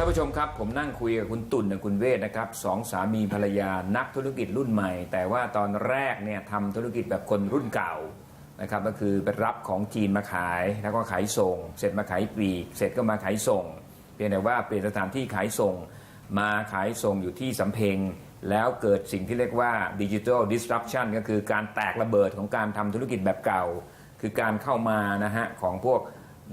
ท่านผู้ชมครับ ผมนั่งคุยกับคุณตุ่นกับคุณเวทนะครับสองสามีภรรยานักธุรกิจรุ่นใหม่ แต่ว่าตอนแรกเนี่ยทำธุรกิจแบบคนรุ่นเก่านะครับก็คือไปรับของจีนมาขายแล้วก็ขายส่ง เสร็จมาขายปลีก เสร็จก็มาขายส่ง เพียงแต่ว่าเปลี่ยนสถานที่ขายส่ง มาขายส่งอยู่ที่สำเพ็งแล้วเกิดสิ่งที่เรียกว่าดิจิ t a ล disruption ก็คือการแตกระเบิดของการทำธุรกิจแบบเก่า คือการเข้ามานะฮะของพวก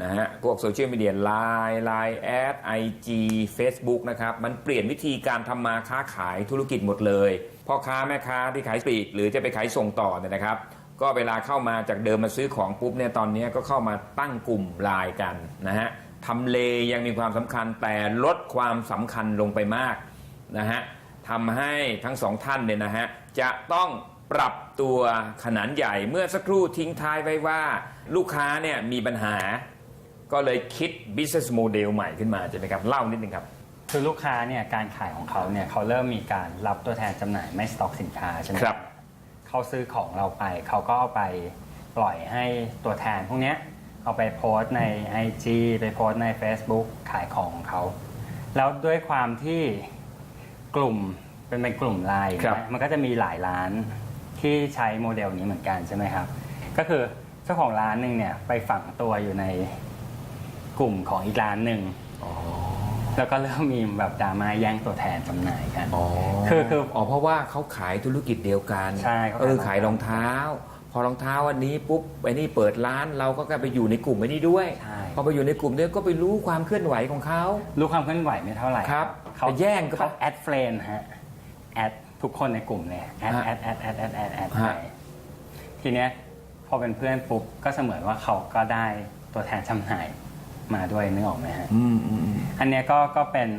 นะฮะพวกโซเชียลมีเดียไลน์ไลน์แอดไอจีเฟซบุ๊กนะครับ มันเปลี่ยนวิธีการทำมาค้าขายธุรกิจหมดเลยพ่อค้าแม่ค้าที่ขายปลีกหรือจะไปขายส่งต่อเนี่ยนะครับ ก็เวลาเข้ามาจากเดิมมาซื้อของปุ๊บเนี่ยตอนนี้ก็เข้ามาตั้งกลุ่มไลน์กันนะฮะทำเลยังมีความสำคัญแต่ลดความสำคัญลงไปมากนะฮะทำให้ทั้งสองท่านเนี่ยนะฮะจะต้องปรับตัวขนาดใหญ่เมื่อสักครู่ทิ้งท้ายไว้ว่า ลูกค้าเนี่ยมีปัญหา ก็เลยคิด business model ใหม่ขึ้นมาใช่ไหมครับ เล่านิดนึงครับ คือลูกค้าเนี่ยการขายของเขาเนี่ยเขาเริ่มมีการรับตัวแทนจำหน่ายไม่สต็อกสินค้าใช่ไหมครับ เขาซื้อของเราไป เขาก็เอาไปปล่อยให้ตัวแทนพวกเนี้ยเอาไปโพสต์ใน IG ไปโพสต์ใน Facebook ขายของของเขา แล้วด้วยความที่กลุ่มเป็นเป็นกลุ่มไลน์ครับนะมันก็จะมีหลายร้านที่ใช้โมเดลนี้เหมือนกันใช่ไหมครับ ก็คือเจ้าของร้านหนึ่งเนี่ยไปฝังตัวอยู่ใน กลุ่มของอีกร้านหนึ่งแล้วก็เริ่มมีแบบดราม่าแย่งตัวแทนจำหน่ายกันอ๋อคือคืออ๋อเพราะว่าเขาขายธุรกิจเดียวกันใช่เขาขายเออขายรองเท้า พอรองเท้าวันนี้ปุ๊บไอ้นี่เปิดร้านเราก็กลายไปอยู่ในกลุ่มไอ้นี่ด้วยใช่พอไปอยู่ในกลุ่มเนี้ยก็ไปรู้ความเคลื่อนไหวของเขารู้ความเคลื่อนไหวไม่เท่าไหร่ครับเขาไปแย่งก็เขาแอดเฟรนฮะแอดทุกคนในกลุ่มเลยแอดฮะแอดแอดแอดแอดแอดแอดฮะไปทีเนี้ยพอเป็นเพื่อนปุ๊บก็เสมือนว่าเขาก็ได้ตัวแทนจำหน่าย มาด้วยนึกออกไหมฮะ อืมอืมอืมอันเนี้ยก็ก็เป็น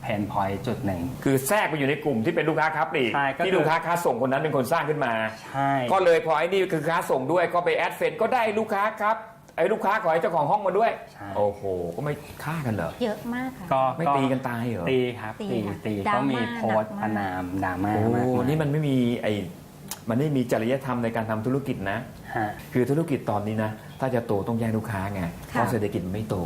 เพนพอยต์จุดหนึ่ง คือแทรกไปอยู่ในกลุ่มที่เป็นลูกค้าค้าปลีกใช่ก็คือ ที่ลูกค้าค้าส่งคนนั้นเป็นคนสร้างขึ้นมา ใช่ ก็เลยพอไอ้นี่คือค้าส่งด้วยก็ไปแอดเฟนก็ได้ลูกค้าครับไอ้ลูกค้าขอให้เจ้าของห้องมาด้วย ใช่ โอ้โห ก็ไม่ฆ่ากันเหรอ เยอะมากค่ะ ก็ไม่ตีกันตายเหรอตีครับตีตีค่ะตีดราม่าก็มีโพสต์หนักปมากระนามดราม่าโอ้มากมายนี่มันไม่มีไอ้มันไม่มีจริยธรรมในการทำธุรกิจนะ ฮะ คือธุรกิจตอนนี้นะ ถ้าจะโตต้องแย่งลูกค้าไงเพราะเศรษฐกิจมันไม่โต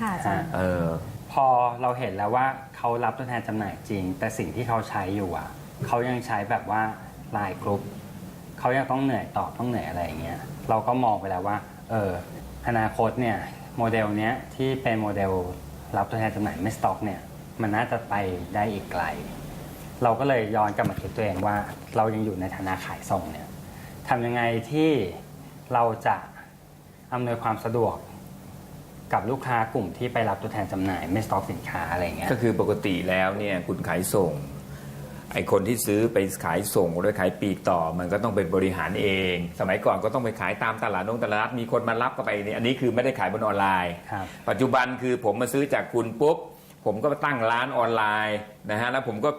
ค่ะอาจารย์เออพอเราเห็นแล้วว่าเขารับตัวแทนจำหน่ายจริง แต่สิ่งที่เขาใช้อยู่อะเขายังใช้แบบว่าไลน์กรุ๊ปเขายังต้องเหนื่อยตอบต้องเหนื่อยอะไรอย่างเงี้ยเราก็มองไปแล้วว่าเอออนาคตเนี่ยโมเดลเนี้ยที่เป็นโมเดลรับตัวแทนจำหน่ายไม่สต็อกเนี่ยมันน่าจะไปได้อีกไกล เราก็เลยย้อนกลับมาคิดตัวเองว่า เรายังอยู่ในฐานะขายส่งเนี่ยทำยังไงที่เราจะ อำนวยความสะดวกกับลูกค้ากลุ่มที่ไปรับตัวแทนจำหน่ายไม่สต็อกสินค้าอะไรอย่างเงี้ย ก็คือปกติแล้วเนี่ยคุณขายส่ง ไอคนที่ซื้อไปขายส่งหรือขายปลีกต่อ มันก็ต้องไปบริหารเอง สมัยก่อนก็ต้องไปขายตามตลาดนงตลาดมีคนมารับก็ไปนี่อันนี้คือไม่ได้ขายบนออนไลน์ ครับ ปัจจุบันคือผมมาซื้อจากคุณปุ๊บ ผมก็ตั้งร้านออนไลน์นะฮะแล้วผมก็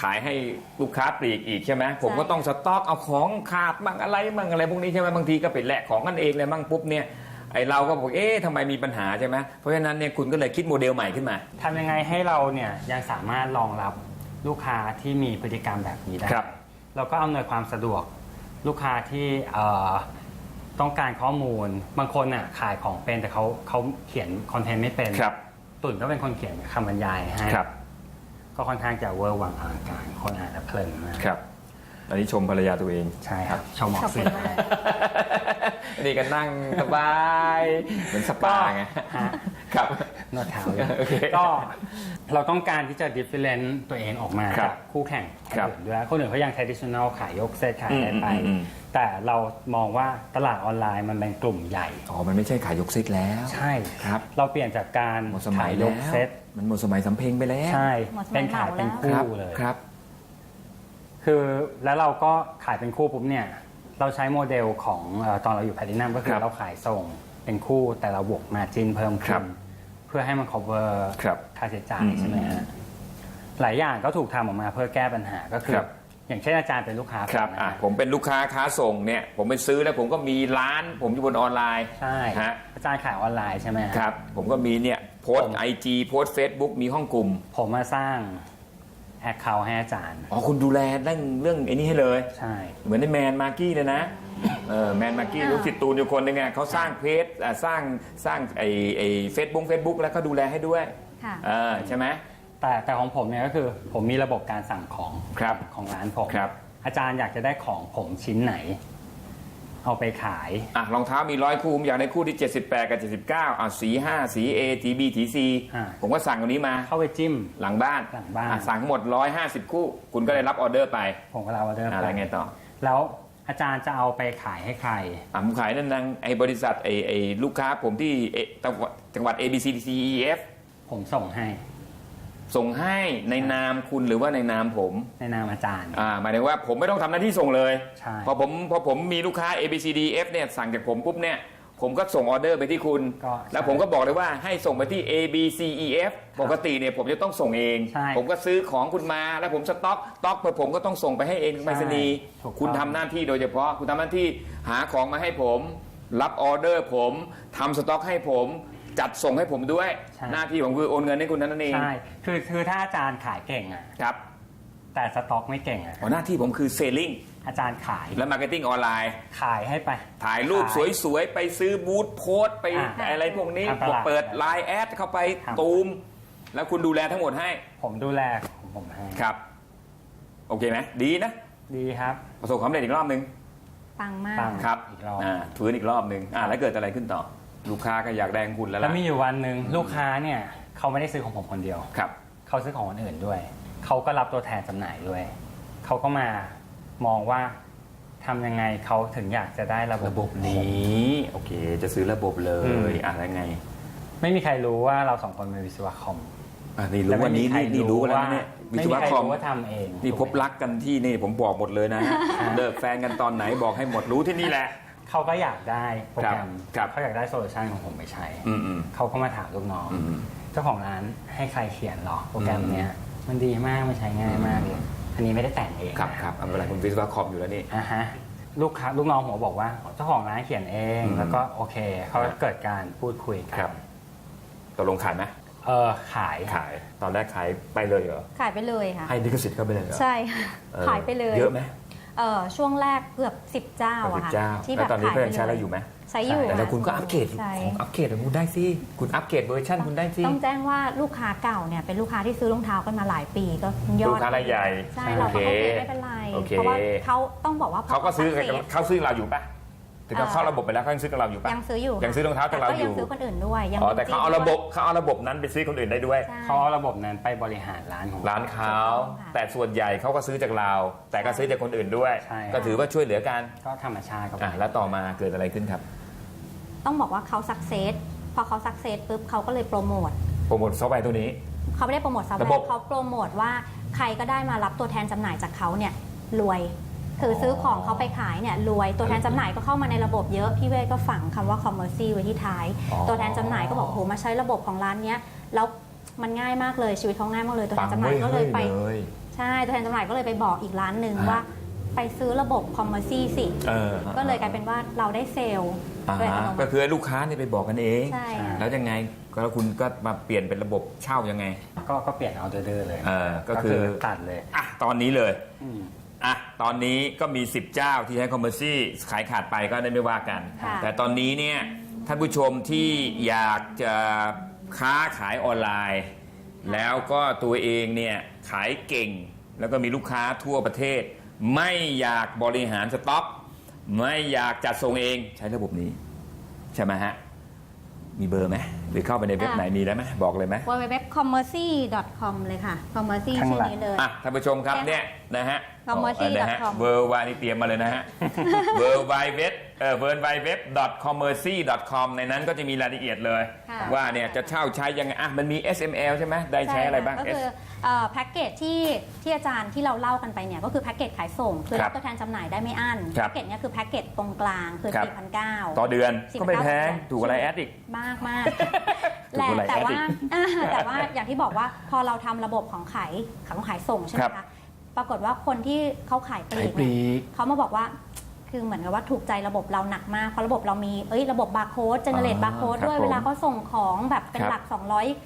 ขขายให้ลูกค้าปลีกอีกใช่ไหมผมก็ต้องสต็อกเอาของขาดมั่งอะไรมั่งอะไรพวกนี้ใช่ไหมบางทีก็ไปแลกของกันเองเลยมั่งปุ๊บเนี่ยไอเราก็บอกเอ๊ะทำไมมีปัญหาใช่ไหมเพราะฉะนั้นเนี่ยคุณก็เลยคิดโมเดลใหม่ขึ้นมาทำยังไงให้เราเนี่ยยังสามารถรองรับลูกค้าที่มีพฤติกรรมแบบนี้ได้ ครับ เราก็อำนวยความสะดวกลูกค้าที่เอ่อต้องการข้อมูล บางคนน่ะขายของเป็นแต่เขาเขาเขียนคอนเทนต์ไม่เป็น ครับ ตุ่นก็เป็นคนเขียนคำบรรยายให้ครับ ก็ค่อนข้างจะเวอร์วังอลังการคนอ่านแล้วเพลินมากครับ อันนี้ชมภรรยาตัวเอง ใช่ครับชมออกขอบสื่คุอณมากนี่ก็นั่งสบาย เหมือนสปาไงฮะครับ นวดเท้าเลยโอเคก็เราต้องการที่จะ different ตัวเองออกมาครัจาบกคู่แข่งคนครับอื่นด้วยคนอื่นเขายัง traditional ขายยกเซตขายอะไรไป อืมอืมอืม แต่เรามองว่าตลาดออนไลน์มันเป็นกลุ่มใหญ่ อ๋อ มันไม่ใช่ขายยกเซตแล้ว ใช่ครับ เราเปลี่ยนจากการหมดสมัขายยแล้ยวกเซตมันหมดสมัยสำเพ็งไปแล้วใช่หมดสมัยเป็นขายเป็นเหมาแล้ว ครับคู่เลย ครับ คือแล้วเราก็ขายเป็นคู่ปุ๊บเนี่ย เราใช้โมเดลของเออตอนเราอยู่แพลตินัมก็คืครัอบเราขายส่งเป็นคู่แต่เราบวกมาจินเพิ่มครัขึ้บ น เพื่อให้มัน cover ครับค่าใช้จ่ายอืมใช่ไหมฮะหลายอย่างก็ถูกทำออกมาเพื่อแก้ปัญหาก็คือ ครับ อย่างเช่นอาจารย์เป็นลูกค้าครับผมนะอะฮะ ผมเป็นลูกค้าค้าส่งเนี่ย ผมไปซื้อแล้วผมก็มีร้าน ผมอยู่บนออนไลน์ใช่ ฮะอาจารย์ขายออนไลน์ใช่ไหมฮะ ครับ ผมก็มีเนี่ยโพสผม ไอจีโพสเฟซบุ๊กมีห้องกลุ่ม ผมมาสร้าง แอคเคาท์ให้อาจารย์ อ๋อคุณดูแลเรื่องเรื่องไอ้นี้ให้เลย ใช่ เหมือนในแมนมาร์กี้เลยนะเออแมนมาร์กี้อ่าลูกศิษย์ตูนอยู่คนหนึงไงเขาสร้างเพจอะสร้างสร้างไอไอเฟซบุ๊กเฟซบุ๊กแล้วก็ดูแลให้ด้วยค่ะ เออใช่ไหม แต่แต่ของผมเนี่ยก็คือผมมีระบบการสั่งของครับของร้านผมครับ อาจารย์อยากจะได้ของผมชิ้นไหน เอาไปขาย อะรองเท้ามีร้อยคู่ผมอยากได้คู่ที่ 78 กับ 79อะสี 5 สี A สี B สี C อ่า ผมก็สั่งตัวนี้มาเข้าไปจิ้ม หลังบ้านหลังบ้าน อะสั่งทั้งหมด 150 คู่ คุณก็ได้รับออเดอร์ไปผมก็รับออเดอร์อะไปไรไงต่อแล้วอาจารย์จะเอาไปขายให้ใคร อะผมขายนั่นนังไอ้บริษัทไอ้ไอ้ลูกค้าผมที่เอจังหวัดจังหวัด A B C D C E F ผมส่งให้ ส่งให้ในนามคุณหรือว่าในนามผมในนามอาจารย์ อ่าหมายถึงว่าผมไม่ต้องทำหน้าที่ส่งเลย ใช่ พอผมพอผมมีลูกค้า A B C D F เนี่ยสั่งจากผมปุ๊บเนี่ยผมก็ส่งออเดอร์ไปที่คุณ ก็แล้วผมก็บอกเลยว่าให้ส่งไปที่ A B C E F ปกติเนี่ยผมจะต้องส่งเอง ใช่ผมก็ซื้อของคุณมาแล้วผมสต็อกต็อกไปผมก็ต้องส่งไปให้เองไปรษณีย์ถูกต้อง คุณทำหน้าที่โดยเฉพาะคุณทำหน้าที่หาของมาให้ผม รับออเดอร์ผมทำสต็อกให้ผม จัดส่งให้ผมด้วย ใช่ หน้าที่ของคือโอนเงินให้คุณเท่านั้นเองใช่คือคือถ้าอาจารย์ขายเก่งอะครับแต่สต็อกไม่เก่งอะอ๋อหน้าที่ผมคือเซลลิงอาจารย์ขายและมาร์เก็ตติ้งออนไลน์ ขายให้ไป ถ่ายรูปขายสวยๆ ไปซื้อบูธโพสต์ไปอ่าอะไรพวกนี้ทำตลาดเปิดไลน์แอดเข้าไปครับ ตูม แล้วคุณดูแลทั้งหมดให้ผมดูแลของผมให้ครับ โอเคไหมดีนะ ดีครับ ประสบความสำเร็จอีกรอบหนึ่งปังมาก ปัง ครับอีกรอบ อ่าฟื้นอีกรอบหนึ่งอ่าแล้วเกิดอะไรขึ้นต่อ ลูกค้าก็อยากได้ของคุณแล้วแล้วล่ะมีอยู่วันหนึ่งลูกค้าเนี่ยเขาไม่ได้ซื้อของผมคนเดียว ครับ เขาซื้อของคนอื่นด้วย เขาก็รับตัวแทนจำหน่ายด้วย เขาก็มามองว่าทำยังไงเขาถึงอยากจะได้ระบบระบบนี้ โอเค จะซื้อระบบเลอืมยอะแล้วไงไม่มีใครรู้ว่าเราสองคนเป็นวิศวะคอมอะนี่รู้และวันไม่มีนี้ใครนี่นี่รู้แล้วนะเนี่ยวิไม่ศมีวะใครคอมรู้ว่าทำเองนี่พบรักกันที่นี่ผมบอกหมดเลยนะฮะอ่าเลิกแฟนกันตอนไหนบอกให้หมดรู้ที่นี่แหละ เขาก็อยากได้โปรแกรมครับเขาอยากได้โซลูชันของผมไปใช้อืมอืมเขาก็มาถามลูกน้อง อืม เจ้าของร้านให้ใครเขียนหรอโปรแกรมอืมเนี้ยมันดีมากมันใช้ง่ายมากเลยอันนี้ไม่ได้แต่งเองครับครับเอาเวลาคุณวิศวะคอมอยู่แล้วนี่ อะฮะลูกค้าลูกน้องผมก็บอกว่าเจ้าของร้านเขียนเอง อืม แล้วก็โอเคเขาเกิดการพูดคุยกัครับตกลงขายไหมเออขายขายตอนแรกขายไปเลยเหรอขายไปเลยค่ะ ให้ลิขสิทธิ์เข้าไปเลยเหรอใช่ค่ะออขายไปเลย เยอะไหม เออช่วงแรกเกือบสิบเจ้าสิอะบค่ะเจ้าที่แบแล้วบตอนนี้ขายก็ไปยังใช้เลเรายอยู่ไหมใช้อยู่แต่แล้วะคุณก็อัปเกรดใช่ของอัปเกรดของคุณได้สิคุณอัปเกรดเวอร์ชันคุณได้สิ ต้องแจ้งว่าลูกค้าเก่าเนี่ยเป็นลูกค้าที่ซื้อรองเท้ากันมาหลายปีก็ยอดลูกค้ารายใหญ่ใช่โอเราเคก็โอเคไม่เป็นไรโอเค เพราะว่าเขาต้องบอกว่าเขาก็ซื้อสัเซสเขาซื้อเราอยู่ปะ ถึงเขาเอ่อเข้าระบบไปแล้วเขายังซื้อกับเราอยู่ปะยังซื้ออยู่ยังซื้อรองเท้าจากเราแต่ก็อยู่ยังซื้อคนอื่นด้วยยังอ๋อแต่เขาเอาระบบเขาเอาระบบนั้นไปซื้อคนอื่นได้ด้วยใช่เขาเอาระบบนั้นไปบริหารร้านของร้านเขาถูกต้องค่ะแต่ส่วนใหญ่เขาก็ซื้อจากเรา แต่ก็ซื้อจากคนอื่นด้วยใช่ก็ถือว่าช่วยเหลือกันก็ธรรมชาติครับอะแล้วต่อมาเกิดอะไรขึ้นครับ ต้องบอกว่าเขาสักเซสพอเขาสักเซสปุ๊บเขาก็เลยโปรโมทโปรโมทซอฟต์แวร์ตัวนี้เขาไม่ได้โปรโมทซอฟต์ระแวบบร์เขาโปรโมทว่าใครก็ได้มารับตัวแทนจำหน่ายจากเขาเนี่ยรวย คือซื้อของเขาไปขายเนี่ยรวยตัวแทนจำหน่ายก็เข้ามาในระบบเยอะพี่เวทก็ฝังคำว่า commerce ไว้ที่ท้าย อ๋อตัวแทนจำหน่ายก็บอกโหมาใช้ระบบของร้านเนี้ยแล้วมันง่ายมากเลยชีวิตเขาง่ายมากเลยตัวแทนจำหน่ายก็เลยไปยใช่ตัวแทนจำหน่ายก็เลยไปบอกอีกร้านหนึ่งอ่าว่า ไปซื้อระบบ commerce สิ เออก็เลยกลายเป็นว่าเราได้เซลล์อ่าโดยอัตโนมัก็ติ คือให้ลูกค้าเนี่ยไปบอกกันเอง ใช่ค่ะ แล้วยังไงก็แล้วคุณก็มาเปลี่ยนเป็นระบบเช่ายังไง ก็ก็เปลี่ยนเอาเดอร์เลยเออก็คือ ตัดเลย อะตอนนี้เลย อืมอะ ตอนนี้ก็มี 10 เจ้าที่ให้คอมเมอร์ซี่ขายขาดไปก็ได้ไม่ว่ากัน ค่ะ แต่ตอนนี้เนี่ยท่านผู้ชมที่อยากจะค้าขายออนไลน์ แล้วก็ตัวเองเนี่ยขายเก่ง แล้วก็มีลูกค้าทั่วประเทศ ไม่อยากบริหารสต็อก ไม่อยากจัดส่งเองใช้ระบบนี้ ใช่ไหมฮะ มีเบอร์ไหมหรือเข้าไปในเว็บไหนมีได้ไหมบอกเลยไหม www.commerce.com เลยค่ะ commerce ข้างชื่อหลัง นี้เลย อะท่านผู้ชมครับเนี่ยนะฮะ commercy.com นะฮะเวอร์วานี่เตรียมมาเลยนะฮะเวอร์ไวเว็บเอ่อเวอร์ไวเว็บ commercy com ในนั้นก็จะมีรายละเอียดเลย ค่ะว่าเนี่ยจะเช่าใช้ยังไงอะมันมี SML ใช่ไหมได้ใช้อะไรบ้าง ก็คือเอ่อแพ็กเกจที่ที่อาจารย์ที่เราเล่ากันไปเนี่ยก็คือแพ็กเกจขายส่ง คือครัรับบตัวแทนจำหน่ายได้ไม่อั้นครับแพ็กเกจเนี่ยคือแพ็กเกจตรงกลางคือ ครับ 4,900 ต่อเดือนสิบก็ไม่แพงเก้าถูกอะไรแอดอีก มากมากถูกแหละอะไรแต่ว่าแอดอีกอ่าแต่ว่าอย่างที่บอกว่าพอเราทำระบบของขายของขายส่งใช่ไหมครับคะ ปรากฏว่าคนที่เขาขายปลีกเนี่ยเขามาบอกว่าคือเหมือนกับว่าถูกใจระบบเราหนักมากเพราะระบบเรามีเอ้ยระบบบาร์โค้ดเจเนเรตอ่าบาร์โค้ดครับด้วยผมเวลาเขาส่งของแบบเป็นครับ หลัก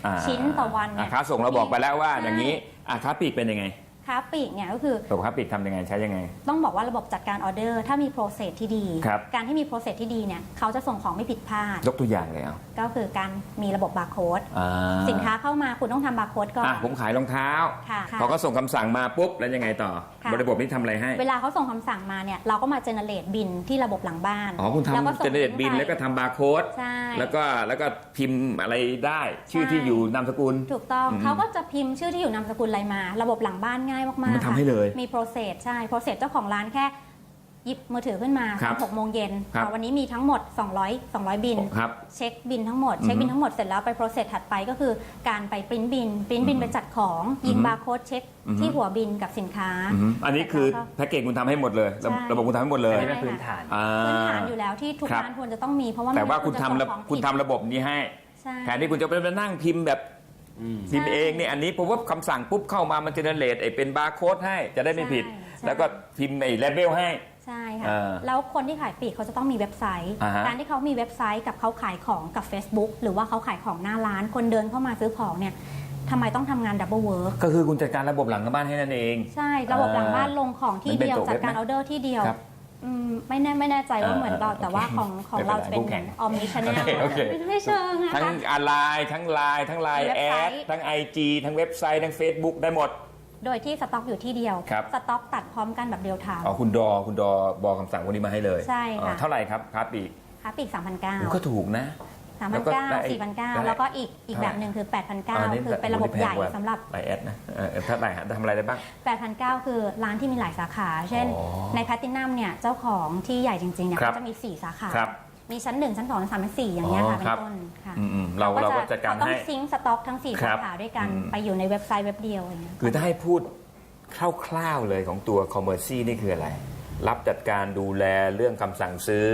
อ่า200 ชิ้นต่อวันเนี่ยะค้าส่งเราบอกไปแล้วว่าใช่อย่างนี้อะค้าปลีกเป็นยังไง คค้าปลีกเนี่ยก็คือระบบค้าปลีกทำยังไงใช้ยังไง ต้องบอกว่าระบบจัดการออเดอร์ถ้ามีโปรเซสที่ดี ครับการที่มีโปรเซสที่ดีเนี่ยเขาจะส่งของไม่ผิดพลาด ยกตัวอย่างเลยเอาก็คือการมีระบบบาร์โค้ดอ่าสินค้าเข้ามาคุณต้องทำบาร์โค้ดก่อน อะผมขายรองเท้าค่ะพอเขาส่งคำสั่งมาปุ๊บแล้วยังไงต่อค่ะ ระบบนี้ทำอะไรให้ เวลาเขาส่งคำสั่งมาเนี่ยเราก็มาเจเนเรตบินที่ระบบหลังบ้านอ๋อคุณแล้วก็ทำส่งเจเนเรตบินไปแล้วก็ทำบาร์โค้ด ใช่ แล้วก็แล้วก็พิมพ์อะไรได้ ชื่อใช่ ที่อยู่นามสกุล ถูกต้องอืมเขาก็จะพิมพ์ชื่อที่อยู่นามสกุลอะไรมา ระบบหลังบ้านง่ายมากๆมันทำค่ะให้เลย มีโปรเซสใช่โปรเซสเจ้าของร้านแค่หยิบมือถือขึ้นมาครับตอนหกโมงเย็นครับอ่าวันนี้มีทั้งหมด 200 200 บิน ครับ เช็คบินทั้งหมดอือฮึเช็คบินทั้งหมดเสร็จแล้วไปโปรเซสถัดไปก็คือการไปปริ้นบินปริ้นบินไปจัดของยิงอือฮึบาร์โค้ดเช็คอือฮึ ที่หัวบินกับสินค้า อือฮึอันนี้คือแพ็กเกจคุณทำให้หมดเลย ระบบใช่ ระบบคุณทำให้หมดเลยอันนี้เป็นพื้นฐาน อ่า พื้นฐานอยู่แล้วที่ทุกครับ ร้านควรจะต้องมีเพราะว่าแต่ว่าไม่คุณงั้นทำจะระส่งของคุณผิดทำระบบนี้ให้ ใช่ แทนที่คุณจะไปนั่งพิมพ์แบบอืม พิมพ์เองเนี่ยอันนี้ผมว่าคำสั่งปุ๊บเข้ามามันเจเนเรตไอ้เป็นบาร์โค้ดให้จะได้ไม่ผิด ใช่ใช่แล้วก็พิมพ์ไอ้เลเบลให้ ใช่ค่ะเออแล้วคนที่ขายปลีกเขาจะต้องมีเว็บไซต์ อ่าฮะ การที่เขามีเว็บไซต์กับเขาขายของกับ Facebook หรือว่าเขาขายของหน้าร้าน คนเดินเข้ามาซื้อของเนี่ยทำไมต้องทำงานดับเบิลเวิร์กก็คือคุณจัดการระบบหลังบ้านให้นั่นเอง ใช่ ระบบหลังบ้านลงของที่มันเป็นเดียวตัวจัเว็ดบการไหมออเดอร์ที่เดียว ครับ อืมไม่แน่ไม่แน่ใจว่าเออเหมือนเราเออแต่ว่าโอเคของของไม่เป็นเราไรจะเป็นคู่แข่งออมนิชแนลโอเคโอเคไม่เชิงนะทั้งคะออนไลน์ทั้งไลน์ทั้งไลน์เว็แอบไซดต์ทั้ง IG ทั้งเว็บไซต์ทั้ง Facebook ได้หมดโดยที่สต็อกอยู่ที่เดียวครับสต็อกตัดพร้อมกันแบบเดียวทามอ๋อ คุณดอ คุณดอบอกคำสั่งพวกนี้มาให้เลย ใช่ค่ะอ๋อเท่าไหร่ครับครับอีกค้าปลีก3,900ก็ถูกนะ สามแล้พันวก็เก้าได้สี่พันเก้าได้แล้วก็อีกอีกเท่าไหร่แบบหนึ่งคือ8 9 0อันนี้0คือเป็นระบบใหญ่สำหรับไลน์แอดนะเออเท่าไหร่ฮะทำอะไรได้บ้าง8,900คือร้านที่มีหลายสาขา เช่นอ๋อในแพลตินัมเนี่ยเจ้าของที่ใหญ่จริงๆเนี่ยครับเขาจะมี4สาขาครับมีชั้น1ชั้น2ชั้น3ชั้น4อย่างเงี้ยอ๋อค่ะเป็ครับนต้นค่ะอืมๆเราเราก็จัดการเขต้องให้ซิงค์สต็อกทั้ง4ครัสาบขาด้วยกันอืมไปอยู่ในเว็บไซต์เว็บเดียวอย่างเงี้ยคือถ้าให้พูดคร่าวๆเลยของตัว Commerce นี่คืออะไร รับจัดการดูแลเรื่องคำสั่งซื้อ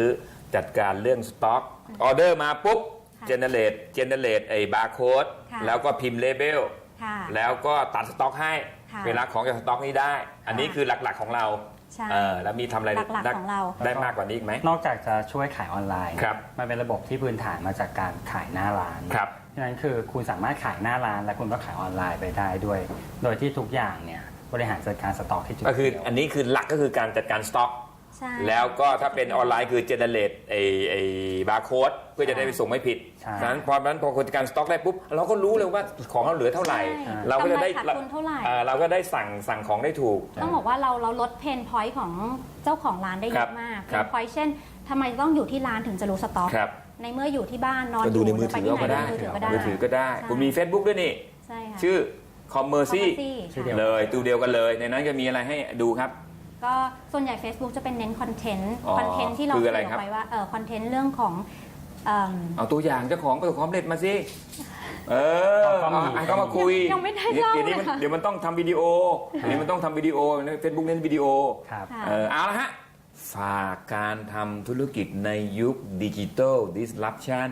จัดการเรื่องสต็อกออเดอร์มาปุ๊บค่ะ เจเนเรตเจเนเรตไอ้บาร์โค้ดค่ะแล้วก็พิมพ์เลเบลค่ะ แล้วก็ตัดสต็อกให้ค่ะเวลาของจากสต็อกนี้ได้ อันนี้คือหลักๆของเราใช่เออแล้วมีทำอะไรหลักๆของเรา ได้มากกว่านี้อีกไหม นอกจากจะช่วยขายออนไลน์ ครับ มันเป็นระบบที่พื้นฐานมาจากการขายหน้าร้านครับ ฉะนั้นคือคุณสามารถขายหน้าร้าน และคุณก็ขายออนไลน์ไปได้ด้วย โดยที่ทุกอย่างเนี่ยบริหารจัดการสต็อกที่จุดก็คือเดียว อันนี้คือหลักก็คือการจัดการสต็อก ใช่ แล้วก็ถ้าเป็นออนไลน์คือเจเนเรตไอ้ไอ้บาร์โค้ดเพื่อจะได้ไปส่งไม่ผิดใช่ ฉะนั้นพอนั้นพอคนจัดการสต็อกได้ปุ๊บเราก็รู้เลยว่าของเราเหลือเท่าไหร่ ใช่เราก็จะได้กำไรขาดทุนเท่าไหร่ อ่เราก็ได้สั่งสั่งของได้ถูก ต้องบอกว่าเราเราลดเพนพอยต์ของเจ้าของร้านได้เยครัอะบมากคเพรันบพอยต์เช่นทำไมต้องอยู่ที่ร้านถึงจะรู้สต็อก ครับในเมื่ออยู่ที่บ้านนอนก็อดูยู่ในหมืรืออไปถือที่ไหนก็ได้ดูมือถือก็ได้มือถือก็ได้ใช่คุณมี Facebook ด้วยนี่ ใช่ค่ะ ชื่อ Commerce Commercy ชื่อเดียวเลยตัวเดียวกันเลย ในนั้นจะมีอะไรให้ดูครับ ก็ส่วนใหญ่ Facebook จะเป็นเน้นคอนเทนต์อ๋อคอนเทนต์ที่เราคือเสอะไรนอครับไปว่าเออคอนเทนต์เรื่องของเอิ่ม เอาตัวอย่างเจ้าของประสบความสำเร็จมาสิ เออก็มีเอาให้เขามาคุยยังไม่ได้เล่าเดี๋ยวนี้เลมัยนค่ะ เดี๋ยวมันต้องทำวิดีโอเดี๋ยวนี้มันต้องทำวิดีโอเฟซบุ๊กเน้นวิดีโอ ครับ ค่ะ เออเอาละฮะ ฝากการทำธุรกิจในยุคดิจิ t a ลดิสล p ชัน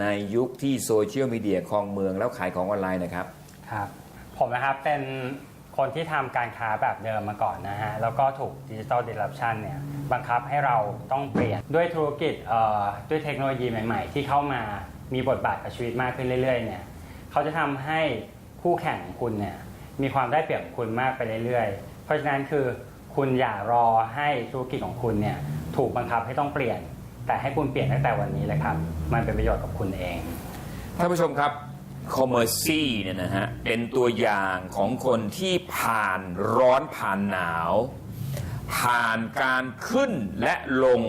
ในยุคที่โซเชียลมีเดียครองเมืองแล้วขายของออนไลน์นะครับ ครับ ผมนะครับเป็น คนที่ทำการค้าแบบเดิมมาก่อนนะฮะ แล้วก็ถูกดิจิ t a ลดิ r u p t ชันเนี่ยบังคับให้เราต้องเปลี่ยนด้วยธุรกิจเอ่อด้วยเทคโนโลยีใหม่ๆ ที่เข้ามามีบทบาทกับชีวิตมากขึ้นเรื่อยๆเนี่ยเขาจะทำให้คู่แข่งของคุณเนี่ยมีความได้เปรียบของคุณมากไปเรื่อยๆ เพราะฉะนั้นคือคุณอย่ารอให้ธุรกิจของคุณเนี่ยถูกบังคับให้ต้องเปลี่ยน แต่ให้คุณเปลี่ยนตั้งแต่วันนี้เลยครับ มันเป็นประโยชน์กับคุณเอง ท่านผู้ชมครับ คอมเมอร์ซีเนี่ยนะฮะเป็นตัวอย่างของคนที่ผ่านร้อนผ่านหนาว ผ่านการขึ้นและลง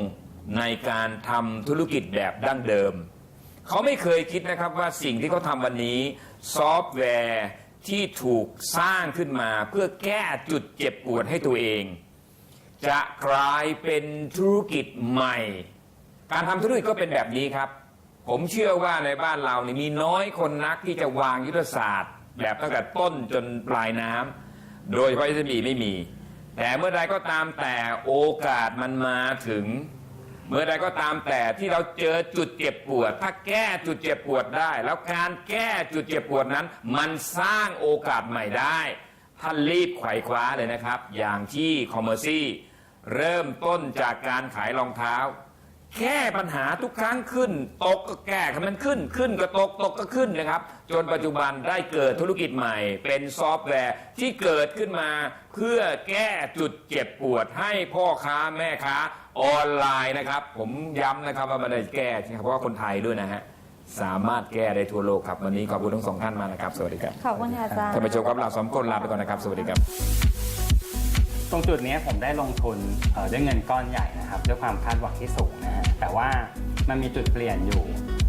ในการทำธุรกิจแบบดั้งเดิม เขาไม่เคยคิดนะครับว่าสิ่งที่เขาทำวันนี้ ซอฟต์แวร์ที่ถูกสร้างขึ้นมาเพื่อแก้จุดเจ็บปวดให้ตัวเอง จะกลายเป็นธุรกิจใหม่ การทำธุรกิจก็เป็นแบบนี้ครับ ผมเชื่อว่าในบ้านเรานี่มีน้อยคนนักที่จะวางยุทธศาสตร์ แบบตั้งแต่ต้นจนปลายน้ำโดยเฉพาะ SME ไม่มี แต่เมื่อใดก็ตามแต่โอกาสมันมาถึง เมื่อใดก็ตามแต่ที่เราเจอจุดเจ็บปวด ถ้าแก้จุดเจ็บปวดได้ แล้วการแก้จุดเจ็บปวดนั้น มันสร้างโอกาสใหม่ได้ท่านรีบไขว่คว้าเลยนะครับ อย่างที่คอมเมอร์ซี่เริ่มต้นจากการขายรองเท้า แก้ปัญหาทุกครั้งขึ้น ตกก็แก้ให้มันขึ้น ขึ้นก็ตก ตกก็ขึ้นนะครับ จนปัจจุบันได้เกิดธุรกิจใหม่ เป็นซอฟต์แวร์ที่เกิดขึ้นมา เพื่อแก้จุดเจ็บปวดให้พ่อค้าแม่ค้าออนไลน์นะครับ ผมย้ำนะครับว่ามันได้แก้เฉพาะคนไทยด้วยนะฮะ สามารถแก้ได้ทั่วโลกครับ วันนี้ขอบคุณทั้งสองท่านมากนะครับ สวัสดีครับขอบคุณค่ะอาจารย์ท่านผู้ชมครับเราสองคนลาไปก่อนนะครับ สวัสดีครับ ตรงจุดเนี้ยผมได้ลงทุนเอ่อด้วยเงินก้อนใหญ่นะครับ ด้วยความคาดหวังที่สูงนะฮะแต่ ว่ามันมีจุดเปลี่ยนอยู่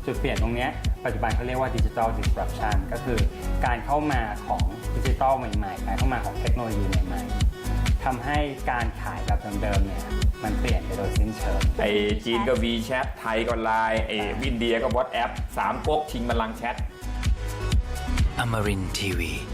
จุดเปลี่ยนตรงเนี้ยปัจจุบันเขาเรียกว่าดิจิ t a ล disruption ก็คือการเข้ามาของดิจิทัลใหม่ๆ การเข้ามาของเทคโนโลยีใหม่ๆทำให้การขายแบบเดิมๆเนี่ยมันเปลี่ยนไปโดยสิ้นเชิงไอ้จีนก็ WeChat ไทยก็ไลน์ไอ้อินเดียก็ WhatsApp สามก๊กชิงบัลลังก์แชท Amarin Tiwi.